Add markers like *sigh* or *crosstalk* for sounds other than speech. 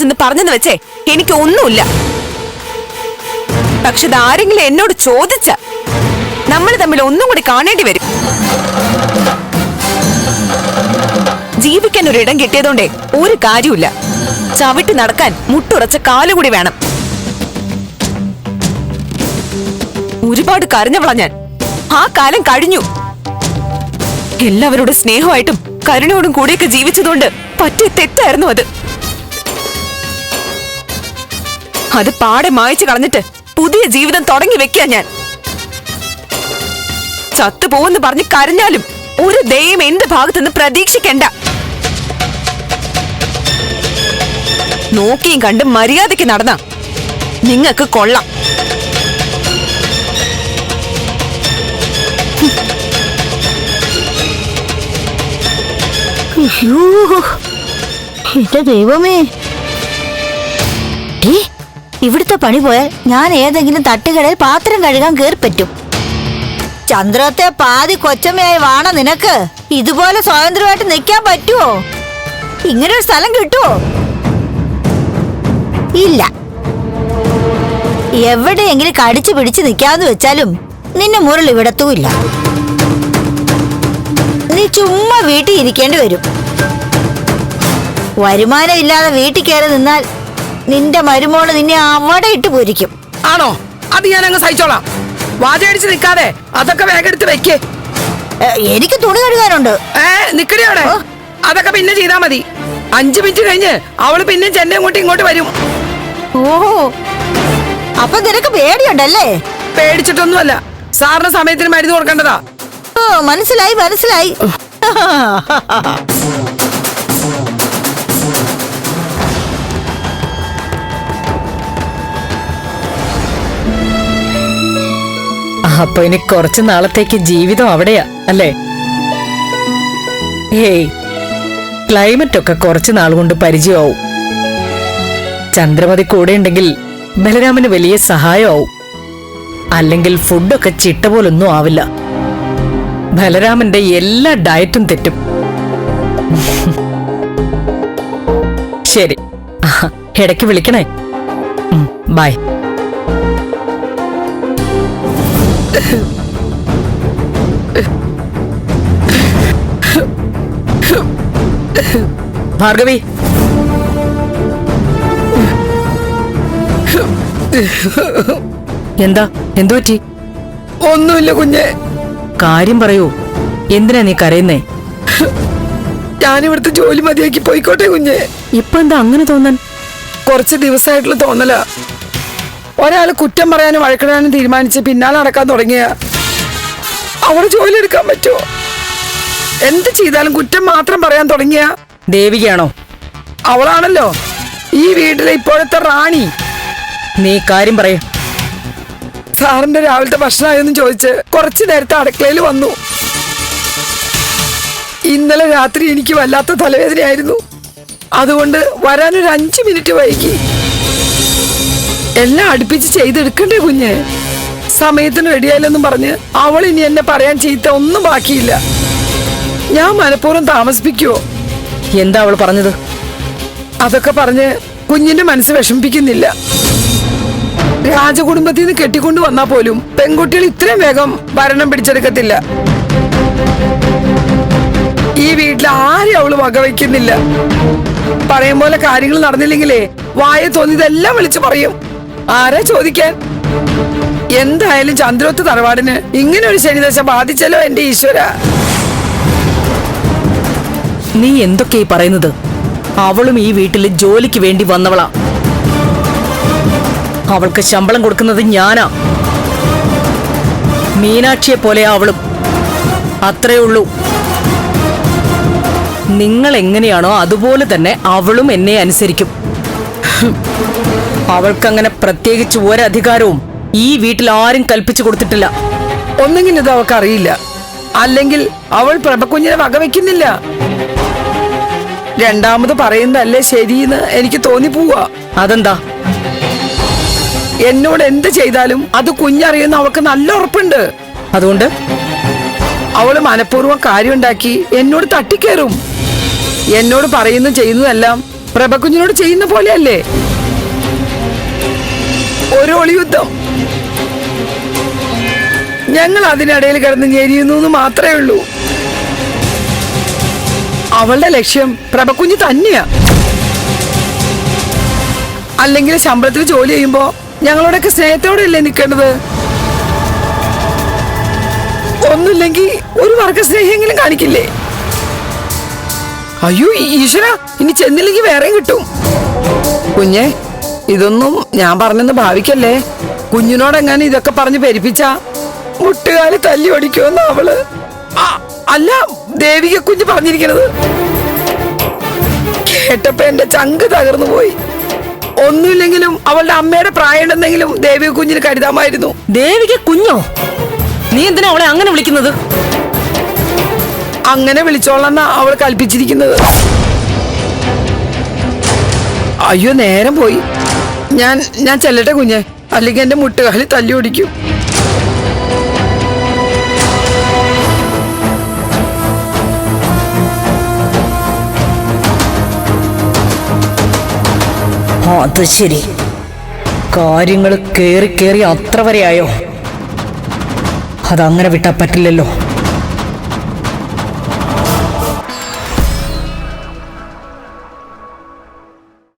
ചെന്ന് പറഞ്ഞെന്ന് വെച്ചേ എനിക്ക് ഒന്നുമില്ല. പക്ഷെ ഇത് ആരെങ്കിലും എന്നോട് ചോദിച്ച നമ്മൾ തമ്മിൽ ഒന്നും കൂടി കാണേണ്ടി വരും. ജീവിക്കാൻ ഒരു ഇടം കിട്ടിയതുകൊണ്ടേ ഒരു കാര്യമില്ല ചവിട്ടി നടക്കാൻ മുട്ടുറച്ച കാലുകൂടി വേണം. ഒരുപാട് കരഞ്ഞവളാ ഞാൻ. ആ കാലം കഴിഞ്ഞു. എല്ലാവരോടും സ്നേഹമായിട്ടും കരുണയോടും കൂടിയൊക്കെ ജീവിച്ചതുകൊണ്ട് പറ്റിയ തെറ്റായിരുന്നു അത്. അത് പാടെ മായച്ചു കളഞ്ഞിട്ട് പുതിയ ജീവിതം തുടങ്ങി വെക്കാൻ ഞാൻ ചത്തുപോവെന്ന് പറഞ്ഞ് കരഞ്ഞാലും ഒരു ദയം എന്റെ ഭാഗത്തുനിന്ന് പ്രതീക്ഷിക്കണ്ട നോക്കിയും കണ്ട് മര്യാദയ്ക്ക് നടന്ന നിങ്ങൾക്ക് കൊള്ളാം എന്റെ ദൈവമേ ഇവിടുത്തെ പണി പോയാൽ ഞാൻ ഏതെങ്കിലും തട്ടുകടയിൽ പാത്രം കഴുകാൻ കയറി പറ്റും. ചന്ദ്രത്തെ പാതി കൊച്ചമ്മയായി വാണ നിനക്ക്? ഇതുപോലെ സ്വതന്ത്രമായിട്ട് നിൽക്കാൻ പറ്റുമോ ഇങ്ങനെ ഒരു സ്ഥലം കിട്ടുമോ ഇല്ല. എവിടെയെങ്കിലും കടിച്ചു പിടിച്ച് നിൽക്കാന്ന് വെച്ചാലും നിന്നെ മുരൾ ഇവിടത്തുമില്ല നീ ചുമ്മാ വീട്ടിൽ ഇരിക്കേണ്ടി വരും. വരുമാനം ഇല്ലാതെ വീട്ടിൽ കയറി നിന്നാൽ നിന്റെ മരുമോൾ നിന്നെ അവിടെ ഇട്ട് പൊരിക്കും. ആണോ? അത് ഞാൻ അങ്ങ് സഹിച്ചോളാം. വാചടിച്ച് നിൽക്കാതെ അതൊക്കെ വേഗം എടുത്ത് വെക്കേ. എനിക്ക് തുണി കഴുകാനുണ്ട്. ഏ നിക്കടി അവിടെ. ഓ. അതൊക്കെ പിന്നെ ചെയ്താ മതി. അഞ്ചു മിനിറ്റ് കഴിഞ്ഞ് അവൾ പിന്നെ ചെന്നെ ഇങ്ങോട്ട് ഇങ്ങോട്ട് വരും. ഓഹോ. അപ്പൊ നിനക്ക് പേടിയുണ്ടല്ലേ? പേടിച്ചിട്ടൊന്നുമല്ല. സാറിന് സമയത്തിന് മരുന്ന് കൊടുക്കേണ്ടതാ. ഓ മനസ്സിലായി മനസ്സിലായി. *laughs* അപ്പൊ ഇനി കുറച്ചു നാളത്തേക്ക് ജീവിതം അവിടെയാ അല്ലേ? ഏയ് ക്ലൈമറ്റ് ഒക്കെ കുറച്ചു നാൾ കൊണ്ട് പരിചയമാവും. ചന്ദ്രമതി കൂടെ ഉണ്ടെങ്കിൽ ബലരാമന് വലിയ സഹായമാവും. അല്ലെങ്കിൽ ഫുഡൊക്കെ ചിട്ട പോലൊന്നും ആവില്ല. ബലരാമന്റെ എല്ലാ ഡയറ്റും തെറ്റും. ശരി. ഇടയ്ക്ക് വിളിക്കണേ. ബൈ ഭാർഗവി. എന്താ? എന്തു പറ്റി? ഒന്നുമില്ല കുഞ്ഞെ. കാര്യം പറയൂ. എന്തിനാ നീ കരയുന്നേ? ഞാനിവിടുത്തെ ജോലി മതിയാക്കി പോയിക്കോട്ടെ കുഞ്ഞെ. ഇപ്പൊ എന്താ അങ്ങനെ തോന്നാൻ? കുറച്ച് ദിവസമായിട്ടുള്ള തോന്നല. ഒരാൾ കുറ്റം പറയാനും വഴക്കിടാനും തീരുമാനിച്ച് പിന്നാലെ നടക്കാൻ തുടങ്ങിയ അവിടെ ജോലി എടുക്കാൻ പറ്റുമോ? എന്ത് ചെയ്താലും കുറ്റം മാത്രം പറയാൻ തുടങ്ങിയ ദേവികയാണോ? അവളാണല്ലോ. ഈ വീട്ടിലെ ഇപ്പോഴത്തെ റാണി. നീ കാര്യം പറയാം. സാറിന്റെ രാവിലത്തെ ഭക്ഷണമായെന്ന് ചോദിച്ച് കുറച്ചു നേരത്തെ അടുക്കളയിൽ വന്നു. ഇന്നലെ രാത്രി എനിക്ക് വല്ലാത്ത തലവേദനയായിരുന്നു. അതുകൊണ്ട് വരാനൊരു അഞ്ചു മിനിറ്റ് വൈകി. എല്ലാം അടുപ്പിച്ച് ചെയ്തെടുക്കണ്ടേ കുഞ്ഞ്? സമയത്തിന് റെഡിയായില്ലെന്നും പറഞ്ഞ് അവൾ ഇനി എന്നെ പറയാൻ ചീത്ത ഒന്നും ബാക്കിയില്ല. ഞാൻ മനഃപൂർവം താമസിപ്പിക്കുവോ? എന്താ അവൾ പറഞ്ഞത്? അതൊക്കെ പറഞ്ഞ് കുഞ്ഞിന്റെ മനസ്സ് വിഷമിപ്പിക്കുന്നില്ല. രാജകുടുംബത്തിൽ നിന്ന് കെട്ടിക്കൊണ്ടു വന്നാ പോലും പെൺകുട്ടികൾ ഇത്രയും വേഗം ഭരണം പിടിച്ചെടുക്കത്തില്ല. ഈ വീട്ടിൽ ആരും അവൾ വകവയ്ക്കുന്നില്ല. പറയും പോലെ കാര്യങ്ങൾ നടന്നില്ലെങ്കിലേ വായ തോന്നിയതെല്ലാം വിളിച്ചു പറയും. ആരാ ചോദിക്കാൻ? എന്തായാലും ചന്ദ്രോത്ത് തറവാടിന് ഇങ്ങനെ ഒരു ശനിദശ ബാധിച്ചല്ലോ എന്റെ ഈശ്വര. നീ എന്തൊക്കെയായി പറയുന്നത്? അവളും ഈ വീട്ടിൽ ജോലിക്ക് വേണ്ടി വന്നവളാ. അവൾക്ക് ശമ്പളം കൊടുക്കുന്നത് ഞാനാ. മീനാക്ഷിയെ പോലെയാ അവളും. അത്രേ ഉള്ളൂ. നിങ്ങൾ എങ്ങനെയാണോ അതുപോലെ തന്നെ അവളും എന്നെ അനുസരിക്കും. അവൾക്കങ്ങനെ പ്രത്യേകിച്ച് ഒരധികാരവും ഈ വീട്ടിൽ ആരും കൽപ്പിച്ചു കൊടുത്തിട്ടില്ല. ഒന്നെങ്കിൽ ഇത് അവൾക്ക് അറിയില്ല അല്ലെങ്കിൽ അവൾ പ്രഭക്കുഞ്ഞിനെ വകവെക്കുന്നില്ല. രണ്ടാമത് പറയുന്നതല്ലേ ശരിയെന്ന് എനിക്ക് തോന്നിപ്പോവാ അതെന്താ? എന്നോട് എന്ത് ചെയ്താലും അത് കുഞ്ഞറിയുന്ന അവൾക്ക് നല്ല ഉറപ്പുണ്ട്. അതുകൊണ്ട്? അവൾ മനഃപൂർവം കാര്യമുണ്ടാക്കി എന്നോട് തട്ടിക്കേറും. എന്നോട് പറയുന്നു ചെയ്യുന്നതെല്ലാം പ്രഭകുഞ്ഞിനോട് ചെയ്യുന്ന പോലെയല്ലേ? ഒരു ഒളിയുദ്ധം. ഞങ്ങൾ അതിനിടയിൽ കിടന്ന് ഞെരിയുന്നു എന്ന് മാത്രമേ ഉള്ളൂ. അവളുടെ ലക്ഷ്യം പ്രഭക്കുഞ്ഞ് തന്നെയാ. അല്ലെങ്കിൽ ശമ്പളത്തിൽ ജോലി ചെയ്യുമ്പോ ഞങ്ങളോടൊക്കെ സ്നേഹത്തോടെ അല്ലേ നിൽക്കേണ്ടത്? ഒന്നുമില്ലെങ്കിൽ ഒരു വർഗ സ്നേഹമെങ്കിലും കാണിക്കില്ലേ? അയ്യോ ഈശ്വര ഇനി ചെന്നില്ലെങ്കിൽ വേറെയും കിട്ടും. കുഞ്ഞെ ഇതൊന്നും ഞാൻ പറഞ്ഞെന്ന് ഭാവിക്കല്ലേ? കുഞ്ഞിനോടെങ്ങനെ ഇതൊക്കെ പറഞ്ഞ് പെരിപ്പിച്ച മുട്ടുകാലി തല്ലി ഓടിക്കുമെന്ന് അവൾ. അല്ല ദേവിക കുഞ്ഞ് പറഞ്ഞിരിക്കണത് കേട്ടപ്പോ എന്റെ ചങ്ക് തകർന്നു പോയി. ഒന്നുമില്ലെങ്കിലും അവളുടെ അമ്മയുടെ പ്രായം ഉണ്ടെന്നെങ്കിലും ദേവിക കുഞ്ഞിന് കരുതാമായിരുന്നു. ദേവിക കുഞ്ഞോ? നീ എന്തിനാ അവളെ അങ്ങനെ വിളിക്കുന്നത്? അങ്ങനെ വിളിച്ചോളന്ന അവൾ കൽപ്പിച്ചിരിക്കുന്നത്. അയ്യോ നേരം പോയി. ഞാൻ ഞാൻ ചെല്ലട്ടെ കുഞ്ഞെ. അല്ലെങ്കിൽ എന്റെ മുട്ടുകാലി തല്ലി ഓടിക്കും. അത് ശരി. കാര്യങ്ങൾ കേറി കേറി അത്ര വരെയായോ? അതങ്ങനെ വിട്ടാൽ പറ്റില്ലല്ലോ.